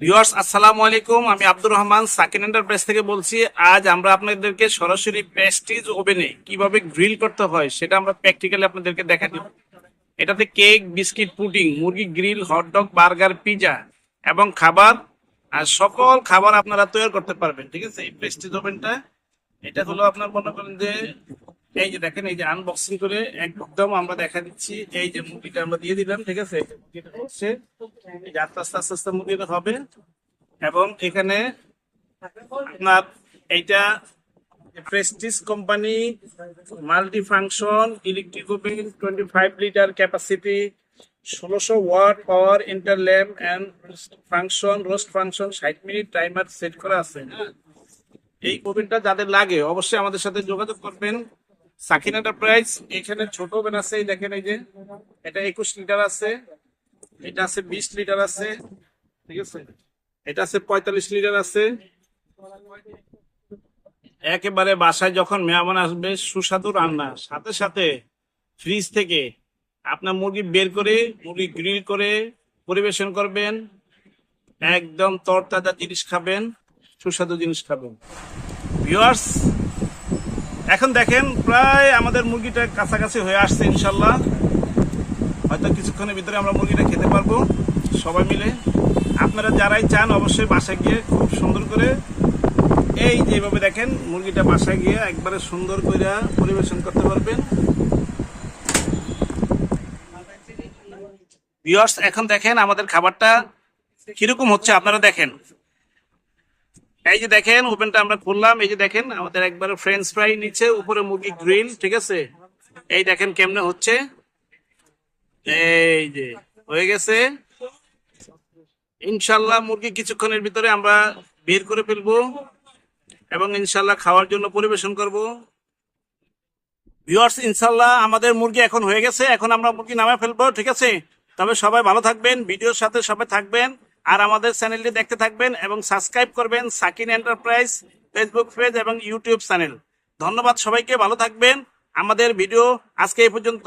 Viewers, আসসালামু আলাইকুম। আমি আব্দুর রহমান, সাকিন এন্টারপ্রাইজ থেকে বলছি, আজ আমরা আপনাদেরকে সরাসরি প্রেস্টিজ ওভেনে কীভাবে গ্রিল করতে হয় সেটা আমরা প্র্যাকটিক্যালি আপনাদেরকে দেখা দিব। এটাতে কেক, বিস্কিট, পুডিং, মুরগি grill hot dog burger, pizza এবং খাবার, আর সকল খাবার আপনারা তৈরি করতে পারবেন, ঠিক আছে? এই প্রেস্টিজ ওভেনটা, এটা হলো আপনার মনে করেন যে, এই যে দেখেন, এই যে আনবক্সিং করে একদম আমরা দেখা দিচ্ছি, এই যে মুরগিটা আমরা দিয়ে দিলাম, ঠিক আছে? মুরগিটা হচ্ছে এই যে আস্তে আস্তে আস্তে হবে। এবং এখানে আপনার এইটা Prestige company multi function electric oven twenty five litre capacity ষোলোশো watt power inter lamp and function roast function ষাট মিনিট টাইমার সেট করা আছে। এই ওভেনটা যাদের লাগে, অবশ্যই আমাদের সাথে যোগাযোগ করবেন। সাকিন এন্টারপ্রাইজ এখানে ছোট ওভেন আছে দেখেন এই যে, এটা একুশ লিটার আছে। এটা আছে বিশ লিটার আছে, ঠিক আছে? এটা আছে পঁয়তাল্লিশ লিটার আছে। একেবারে বাসায় যখন মেহমান আসবে, সুস্বাদু রান্না। সাথে সাথে ফ্রিজ থেকে আপনার মুরগি বের করে, মুরগি গ্রিল করে পরিবেশন করবেন। একদম তরতাজা জিনিস খাবেন, সুস্বাদু জিনিস খাবেন। ভিউয়ার্স এখন দেখেন প্রায় আমাদের মুরগিটা কাছাকাছি হয়ে আসছে ইনশাল্লাহ। হয়তো কিছুক্ষণের ভিতরে আমরা মুরগিটা খেতে পারব। সবাই মিলে। আপনারা যারাই চান, অবশ্যই বাসায় গিয়ে খুব সুন্দর করে এই যেভাবে দেখেন, মুরগিটা বাসায় গিয়ে একবারে সুন্দর করে পরিবেশন করতে পারবেন। এখন দেখেন আমাদের খাবারটা কীরকম হচ্ছে, আপনারা দেখেন। এই যে দেখেন, ওভেনটা আমরা খুললাম। এই যে দেখেন, আমাদের একবারে ফ্রেঞ্চ ফ্রাই নিচে উপরে মুরগি গ্রিল ঠিক আছে? এই দেখেন কেমনে হচ্ছে। এই যে, হয়ে গেছে। ইনশাল্লাহ মুরগি কিছুক্ষণের ভিতরে আমরা বের করে ফেলব এবং ইনশাল্লাহ খাওয়ার জন্য পরিবেশন করব। ভিউয়ার্স ইনশাল্লাহ আমাদের মুরগি এখন হয়ে গেছে। এখন আমরা মুরগি নামে ফেলব, ঠিক আছে? তবে সবাই ভালো থাকবেন, ভিডিওর সাথে সবাই থাকবেন, আর আমাদের চ্যানেলটি দেখতে থাকবেন এবং সাবস্ক্রাইব করবেন সাকিন এন্টারপ্রাইজ ফেসবুক পেজ এবং ইউটিউব চ্যানেল। ধন্যবাদ সবাইকে, ভালো থাকবেন। আমাদের ভিডিও আজকে এই পর্যন্ত।